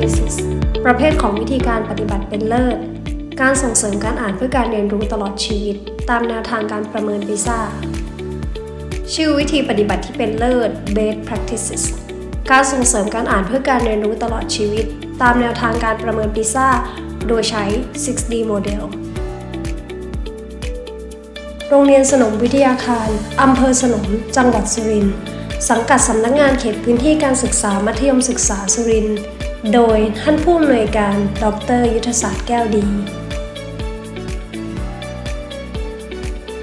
practices ประเภทของวิธีการปฏิบัติเป็นเลิศ การส่งเสริมการอ่านเพื่อการเรียนรู้ตลอดชีวิต ตามแนวทางการประเมินปีซ่า ชื่อวิธีปฏิบัติที่เป็นเลิศ best practices การส่งเสริมการอ่านเพื่อการเรียนรู้ตลอดชีวิต ตามแนวทางการประเมินปีซ่า โดยใช้ 6D Model โรงเรียนสนมวิทยาคาร อำเภอสนม จังหวัดสุรินทร์ สังกัดสำนักงานเขตพื้นที่การศึกษามัธยมศึกษาสุรินทร์ โดยท่านผู้อำนวยการ ดร ยุทธศาสตร์แก้วดี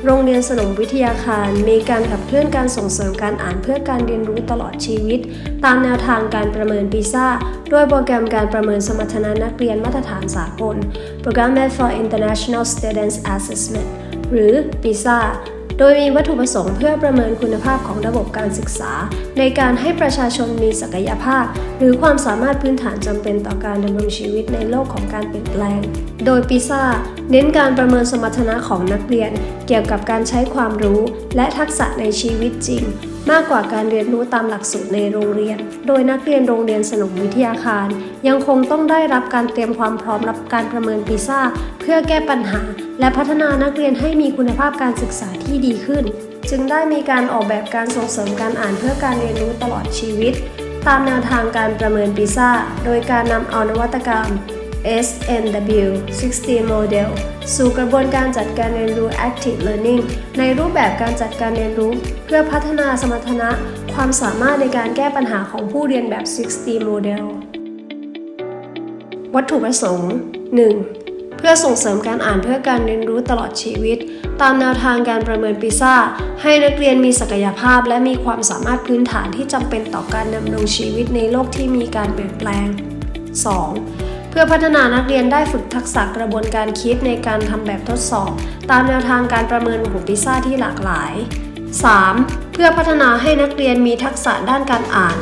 โรงเรียนสนมวิทยาคารมีการขับเคลื่อนการส่งเสริมการอ่านเพื่อการเรียนรู้ตลอดชีวิต ตามแนวทางการประเมินปีซ่าด้วยโปรแกรมการประเมินสมรรถนะนักเรียนมาตรฐานสากล Program for International Students Assessment หรือปีซ่า โดยมีวัตถุประสงค์เพื่อประเมินคุณภาพของระบบการศึกษา ในการให้ประชาชนมีศักยภาพ หรือความสามารถพื้นฐานจำเป็นต่อการดำรงชีวิตในโลกของการเปลี่ยนแปลง โดยปีซ่าเน้นการประเมินสมรรถนะของนักเรียน เกี่ยวกับการใช้ความรู้ และทักษะในชีวิตจริง มากกว่าการเรียนรู้ตามหลักสูตรในโรงเรียน โดยนักเรียนโรงเรียนสนมวิทยาคาร ยังคงต้องได้รับการเตรียมความพร้อมรับการประเมินปีซ่า เพื่อแก้ปัญหา และพัฒนานักเรียนให้มีคุณภาพการศึกษาที่ดีขึ้น จึงได้มีการออกแบบการส่งเสริมการอ่านเพื่อการเรียนรู้ตลอดชีวิต ตามแนวทางการประเมินปีซ่า โดยการนำเอานวัตกรรม SNW 60 Model สู่กระบวนการจัดการเรียนรู้ Active Learning ในรูปแบบการจัดการเรียนรู้ เพื่อพัฒนาสมรรถนะ ความสามารถในการแก้ปัญหาของผู้เรียนแบบ 60 Model วัตถุประสงค์ 1. เพื่อส่งเสริมการอ่านเพื่อการเรียนรู้ตลอดชีวิต ตามแนวทางการประเมินปีซ่า ให้นักเรียนมีศักยภาพ และมีความสามารถพื้นฐานที่จำเป็นต่อการดำรงชีวิตในโลกที่มีการเปลี่ยนแปลง 2. เพื่อพัฒนานักเรียนได้ฝึกทักษะกระบวนการคิดในการทำแบบทดสอบ ตามแนวทางการประเมินของปีซ่าที่หลากหลาย 3. เพื่อพัฒนาให้นักเรียนมีทักษะด้านการอ่าน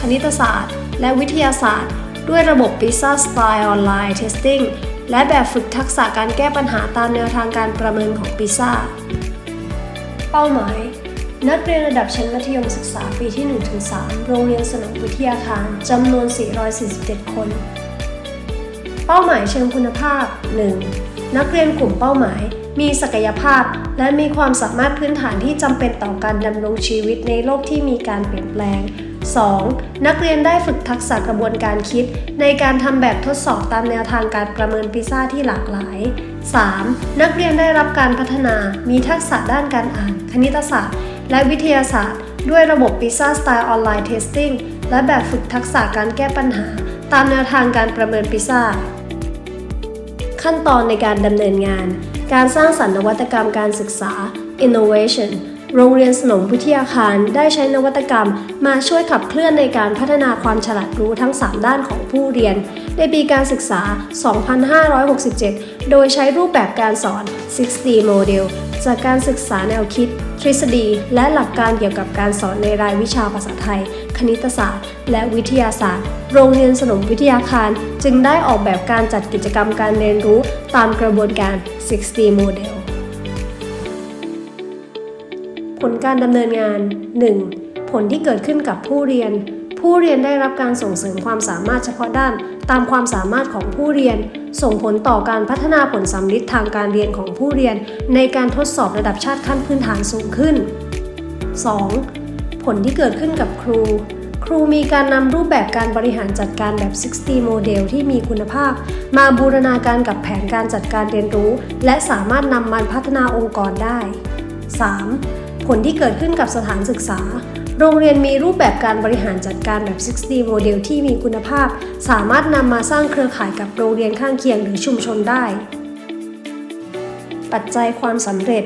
คณิตศาสตร์ และวิทยาศาสตร์ ด้วยระบบ PISA Style Online Testing และแบบฝึกทักษะการแก้ปัญหาตามแนวทางการประเมินของ PISA เป้าหมายนักเรียนระดับชั้นมัธยมศึกษาปีที่ 1-3 โรงเรียนสนมวิทยาคาร จำนวน 447 คน ป้าหมายเชิงคุณภาพ 1. นักเรียนกลุ่มเป้าหมาย มีศักยภาพ และมีความสามารถพื้นฐานที่จำเป็นต่อการดำรงชีวิตในโลกที่มีการเปลี่ยนแปลง 2. นักเรียนได้ฝึกทักษะกระบวนการคิด ในการทำแบบทดสอบตามแนวทางการประเมินพิซ่าที่หลากหลาย 3. นักเรียนได้รับการพัฒนา มีทักษะด้านการอ่าน คณิตศาสตร์ และวิทยาศาสตร์ ด้วยระบบ PISA Style Online Testing และแบบฝึกทักษะการแก้ปัญหา ตามแนวทางการประเมิน PISA ขั้นตอนในการดำเนินงาน การสร้างสรรค์นวัตกรรมการศึกษา innovation โรงเรียนสนมวิทยาคารได้ใช้นวัตกรรม มาช่วยขับเคลื่อนในการพัฒนาความฉลาดรู้ทั้ง 3 ด้านของผู้เรียน ในปีการศึกษา 2567 โดยใช้รูปแบบการสอน 6D Model จากการศึกษาแนวคิด ทฤษฎี และหลักการเกี่ยวกับการสอนในรายวิชาภาษาไทย คณิตศาสตร์ และวิทยาศาสตร์ โรงเรียนสนมวิทยาคาร จึงได้ออกแบบการจัดกิจกรรมการเรียนรู้ตามกระบวนการ 6D Model ผลการดำเนินงาน 1. ผลที่เกิดขึ้นกับผู้เรียน ผู้เรียนได้รับการส่งเสริมความสามารถเฉพาะด้าน ตามความสามารถของผู้เรียน ส่งผลต่อการพัฒนาผลสำลิดทางการเรียนของผู้เรียน ในการทดสอบระดับชาติขั้นพื้นฐานสูงขึ้น 2. ผลที่เกิดขึ้นกับครู ครูมีการนำรูปแบบการบริหารจัดการแบบ 60 โมเดลที่มีคุณภาพ มาบูรณาการกับแผนการจัดการเรียนรู้ และสามารถนำมันพัฒนาองค์กรได้ 3. ผลที่เกิดขึ้นกับสถานศึกษา โรงเรียนมีรูปแบบการบริหารจัดการแบบ60โมเดลที่มีคุณภาพ สามารถนำมาสร้างเครือข่ายกับโรงเรียนข้างเคียงหรือชุมชนได้ ปัจจัยความสำเร็จ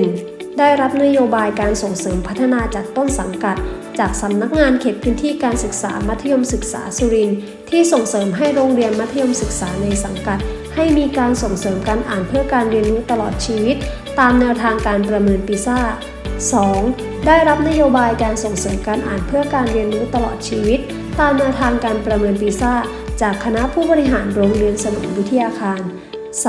1. ได้รับนโยบายการส่งเสริมพัฒนาจากต้นสังกัด จากสำนักงานเขตพื้นที่การศึกษามัธยมศึกษาสุรินทร์ที่ส่งเสริมให้โรงเรียนมัธยมศึกษาในสังกัด ให้มีการส่งเสริมการอ่านเพื่อการเรียนรู้ตลอดชีวิต ตามแนวทางการประเมินปีซ่า 2. ได้รับนโยบายการส่งเสริมการอ่านเพื่อการเรียนรู้ตลอดชีวิต ตามแนวทางการประเมินปีซ่า จากคณะผู้บริหารโรงเรียนสนมวิทยาคาร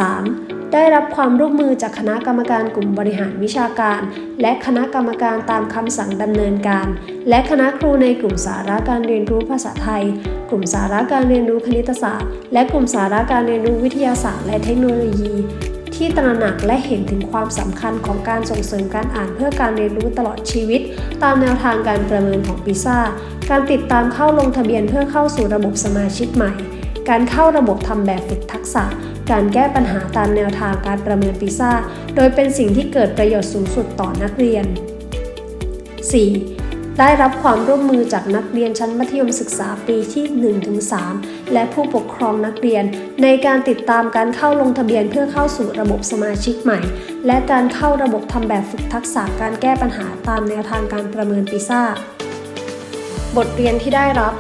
3. ได้รับความร่วมมือจากคณะกรรมการกลุ่มบริหารวิชาการ และคณะกรรมการตามคำสั่งดำเนินการ และคณะครูในกลุ่มสาระการเรียนรู้ภาษาไทย กลุ่มสาระการเรียนรู้คณิตศาสตร์ และกลุ่มสาระการเรียนรู้วิทยาศาสตร์และเทคโนโลยี ที่ตระหนักและเห็นถึงความสำคัญของการส่งเสริมการอ่านเพื่อการเรียนรู้ตลอดชีวิต ตามแนวทางการประเมินของปิซ่า การติดตามเข้าลงทะเบียนเพื่อเข้าสู่ระบบสมาชิกใหม่ การเข้าระบบทำแบบฝึกทักษะ การแก้ปัญหาตามแนวทางการประเมินปิซ่า โดยเป็นสิ่งที่เกิดประโยชน์สูงสุดต่อนักเรียน 4. ได้รับความร่วมมือจากนักเรียนชั้นมัธยมศึกษาปีที่ 1-3 และผู้ปกครองนักเรียน ในการติดตามการเข้าลงทะเบียนเพื่อเข้าสู่ระบบสมาชิกใหม่ และการเข้าระบบทำแบบฝึกทักษะการแก้ปัญหาตามแนวทางการประเมินปิซ่า บทเรียนที่ได้รับ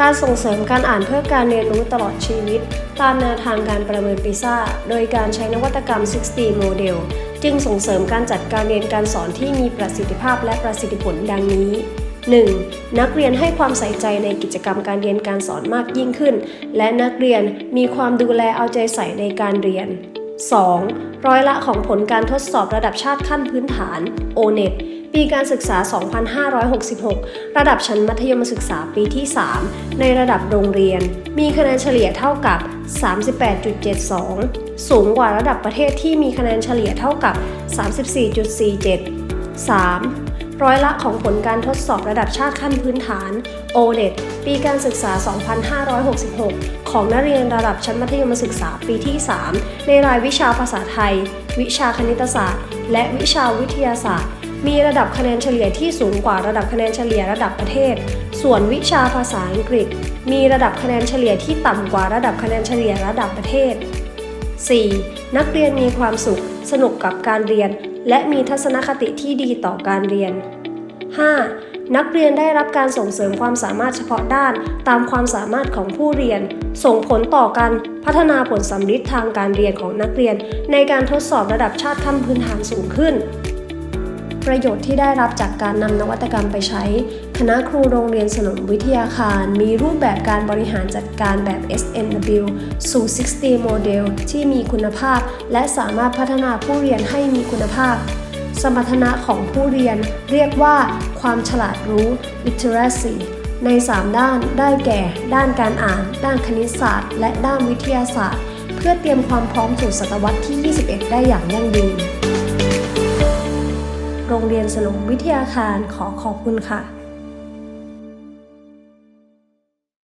การส่งเสริมการอ่านเพื่อการเรียนรู้ตลอดชีวิต ตามแนวทางการประเมินปิซ่า โดยการใช้นวัตกรรม 60 โมเดล จึงส่งเสริมการจัดการเรียนการสอนที่มีประสิทธิภาพและประสิทธิผลดังนี้ 1. นักเรียนให้ความใส่ใจในกิจกรรมการเรียนการสอนมากยิ่งขึ้น และนักเรียนมีความดูแลเอาใจใส่ในการเรียน 2. ร้อยละของผลการทดสอบระดับชาติขั้นพื้นฐาน O-NET ปีการศึกษา 2566 ระดับชั้นมัธยมศึกษาปีที่ 3 ในระดับโรงเรียน มีคะแนนเฉลี่ยเท่ากับ 38.72 สูงกว่าระดับประเทศที่มีคะแนนเฉลี่ยเท่ากับ 34.47 3. ร้อยละของผลการทดสอบระดับชาติขั้นพื้นฐาน O-NET ปีการศึกษา 2566 ของนักเรียนระดับชั้นมัธยมศึกษาปีที่ 3 ในรายวิชาภาษาไทย วิชาคณิตศาสตร์ และวิชาวิทยาศาสตร์ มีระดับคะแนนเฉลี่ยที่สูงกว่าระดับคะแนนเฉลี่ยระดับประเทศ ส่วนวิชาภาษาอังกฤษ มีระดับคะแนนเฉลี่ยที่ต่ำกว่าระดับคะแนนเฉลี่ยระดับประเทศ 4. นักเรียนมีความสุข สนุกกับการเรียน และมีทัศนคติที่ดีต่อการเรียน 5. นักเรียนได้รับการส่งเสริมความสามารถเฉพาะด้าน ตามความสามารถของผู้เรียน ส่งผลต่อการพัฒนาผลสัมฤทธิ์ทางการเรียนของนักเรียน ในการทดสอบระดับชาติขั้นพื้นฐานสูงขึ้น ประโยชน์ที่ได้รับจากการนำนวัตกรรมไปใช้ คณะครูโรงเรียนสนมวิทยาคาร มีรูปแบบการบริหารจัดการแบบ SNW สู่ 60 โมเดลที่มีคุณภาพ และสามารถพัฒนาผู้เรียนให้มีคุณภาพ สมรรถนะของผู้เรียนเรียกว่า ความฉลาดรู้ literacy ใน 3 ด้านได้แก่ ด้านการอ่าน ด้านคณิตศาสตร์ และด้านวิทยาศาสตร์ เพื่อเตรียมความพร้อมสู่ศตวรรษที่ 21 ได้อย่างยั่งยืน โรงเรียนสนมวิทยาคารขอขอบคุณค่ะ